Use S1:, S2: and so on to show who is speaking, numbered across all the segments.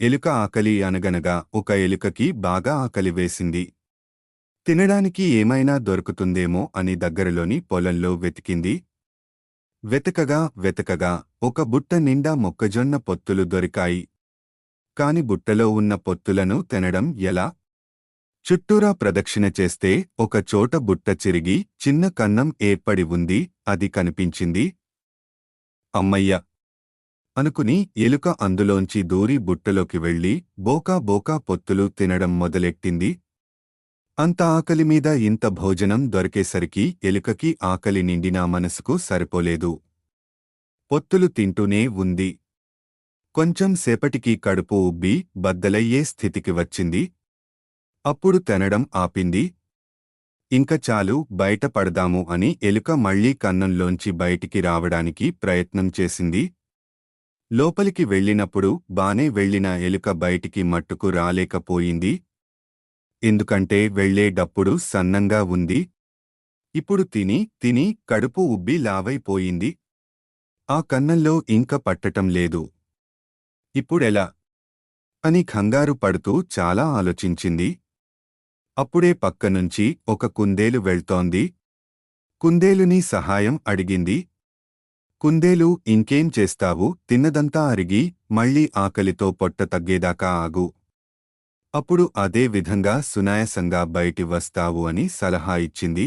S1: ఎలుక ఆకలి అనగనగా ఒక ఎలుకకి బాగా ఆకలి వేసింది. తినడానికి ఏమైనా దొరుకుతుందేమో అని దగ్గరలోని పొలంలో వెతికింది. వెతకగా వెతకగా ఒక బుట్ట నిండా మొక్కజొన్న పొత్తులు దొరికాయి. కాని బుట్టలో ఉన్న పొత్తులను తినడం ఎలా? చుట్టూరా ప్రదక్షిణ చేస్తే ఒక చోట బుట్ట చిరిగి చిన్న కన్నం ఏర్పడి ఉంది అది కనిపించింది. అమ్మయ్య అనుకుని ఎలుక అందులోంచి దూరి బుట్టలోకి వెళ్ళి బోకా బోకా పొత్తులు తినడం మొదలెట్టింది. అంత ఆకలి మీద ఇంత భోజనం దొరికేసరికి ఎలుకకి ఆకలి నిండినా మనసుకు సరిపోలేదు. పొత్తులు తింటూనే ఉంది. కొంచెం సేపటికి కడుపు ఉబ్బి బద్దలయ్యే స్థితికి వచ్చింది. అప్పుడు తినడం ఆపింది. ఇంక చాలు బయట పడదాము అని ఎలుక మళ్ళీ కన్నంలోంచి బయటికి రావడానికి ప్రయత్నం చేసింది. లోపలికి వెళ్ళినప్పుడు బానే వెళ్ళిన ఎలుక బయటికి మట్టుకు రాలేకపోయింది. ఎందుకంటే వెళ్ళేటప్పుడు సన్నంగా ఉంది. ఇప్పుడు తిని తిని కడుపు ఉబ్బి లావైపోయింది. ఆ కన్నంలో ఇంక పట్టటం లేదు. ఇప్పుడెలా? అని కంగారు పడుతూ చాలా ఆలోచించింది. అప్పుడే పక్కనుంచి ఒక కుందేలు వెళ్తోంది. కుందేలుని సహాయం అడిగింది. కుందేలు ఇంకేం చేస్తావు? తిన్నదంతా అరిగి మళ్ళీ ఆకలితో పొట్ట తగ్గేదాకా ఆగు. అప్పుడు అదే విధంగా సునాయసంగా బయటి వస్తావు అని సలహా ఇచ్చింది.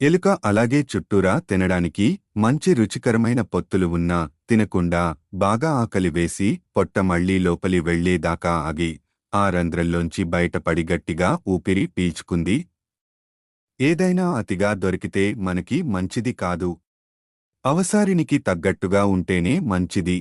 S1: ఎలుక అలాగే చుట్టూరా తినడానికి మంచి రుచికరమైన పొత్తులు ఉన్నా తినకుండా బాగా ఆకలి వేసి పొట్ట మళ్ళీ లోపలి వెళ్ళేదాకా ఆగి ఆ రంధ్రంలోంచి బయటపడి గట్టిగా ఊపిరి పీల్చుకుంది. ఏదైనా అతిగా దొరికితే మనకి మంచిది కాదు. అవసారినికి తగ్గట్టుగా ఉంటేనే మంచిది.